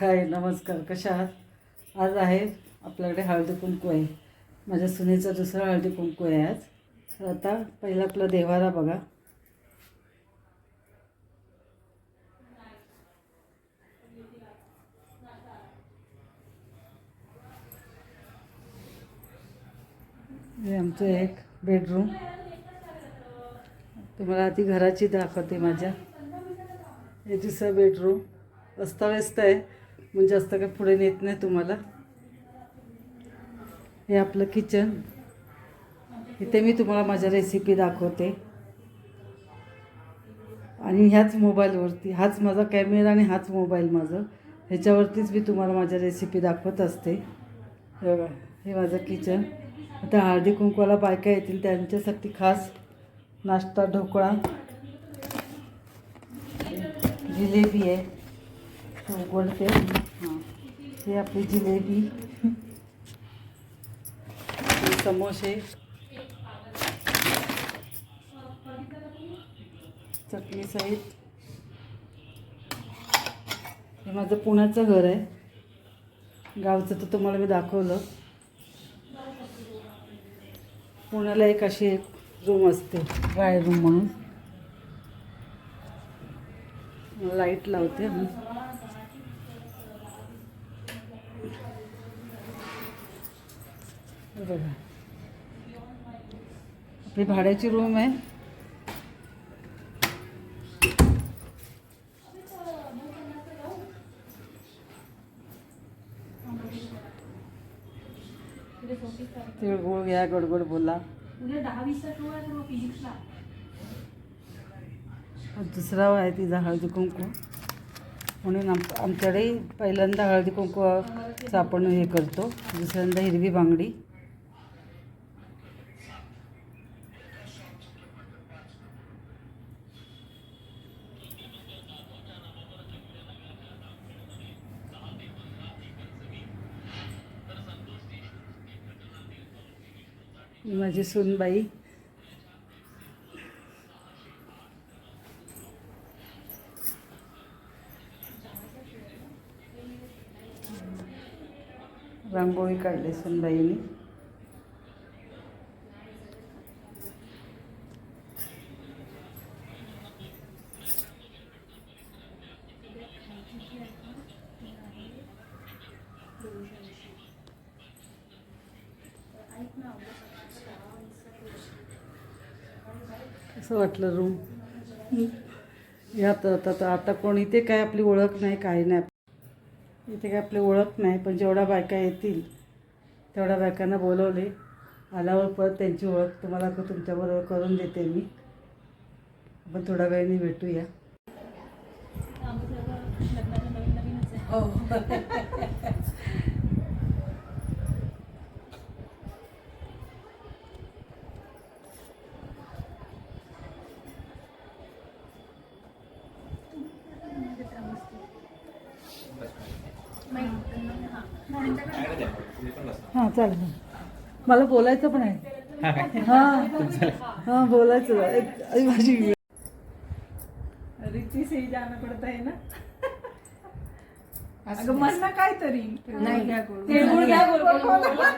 हाय नमस्कार कशा आहात? आज आहे आपल्याकडे हळदी कुंकू आहे. माझ्या सुनेचा दुसरा हळदी कुंकू आहे आज. तर आता पहिला आपला देवारा बघा. हे आमचं एक बेडरूम. तुम्हाला आधी घराची दाखवते माझ्या. हे दुसरं बेडरूम. अस्ताव्यस्त आहे. म्हणजे जास्त काही पुढे नेत नाही तुम्हाला. हे आपलं किचन इथे मी तुम्हाला माझ्या रेसिपी दाखवते. आणि ह्याच मोबाईलवरती हाच माझा कॅमेरा आणि हाच मोबाईल माझं. ह्याच्यावरतीच मी तुम्हाला माझ्या रेसिपी दाखवत असते. हे बघा हे माझं किचन आता हळदी कुंकवाला बायका येतील त्यांच्यासाठी खास नाश्ता ढोकळा. जिलेबी आहे. तो उघडते हां आपली जिलेबी. समोसे. चटणी सहित. हे माझं पुण्याचं घर आहे. गावचं तर तुम्हाला मी दाखवलं. पुण्याला एक अशी एक रूम असते ड्राय रूम म्हणून. लाइट लावते मी. हे बघा. आपली भाड्याची रूम आहे. तिळगुळ घ्या गडगड बोला. दुसरा आहे तिचा हळदी कुंकू. म्हणून आम आमच्याकडे पहिल्यांदा हळदी कुंकूचं आपण हे करतो. दुसऱ्यांदा हिरवी बांगडी. माझी सूनबाई रांगोळी काढली सुनबाईने कसं वाटलं रूम यात आता आता आता कोण इथे काय आपली ओळख नाही काही नाही. इथे काय आपली ओळख नाही पण जेवढ्या बायका येतील तेवढ्या बायकांना बोलवले. आल्यावर परत त्यांची ओळख तुम्हाला क- तुमच्याबरोबर करून देते मी. आपण थोड्या वेळाने भेटूया. हां. चालेल. मला बोलायचं पण आहे. हां. हां बोलायचं. एक आई माझी रिक्ती से ही जाना पड़ता है ना? अगं म्हण ना काहीतरी. नाही. तिळगुळ घ्या. गोड गोड बोला.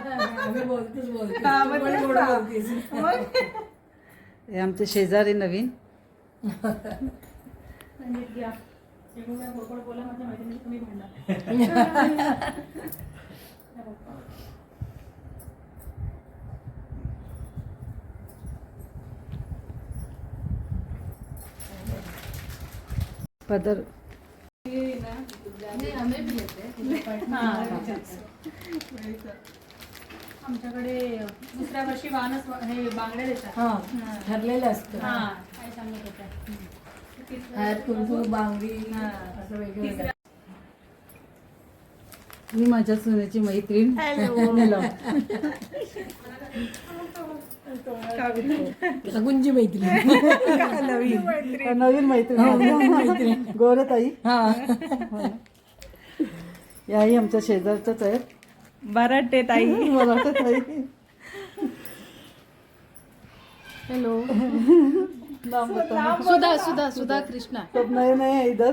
आम्ही बोलतोच बोलतो. हा, मग पण तेच गोड ना. बोलतेस. मग? हे आमचे शेजारी नवीन संगीत घ्या. तिळगुळ घ्या, गोड गोड बोला, पदर. आमच्याकडे दुसऱ्या वर्षी हे बांगड्या देतात हा ठरलेलं असतं. हा काय सांगत होत्या. हळद कुंकू बांगडी. असं मी माझ्या सुनेची मैत्रीण. सगुंची मैत्री. नवीन नवीन मैत्रीण गौरताई. हा. याही आमच्या शेजारच्याच आहेत. बराटे ताई वाटत ताई हेलो. नाम बताओ सुधा सुधा सुधा कृष्णा. सब नए नए हैं इधर.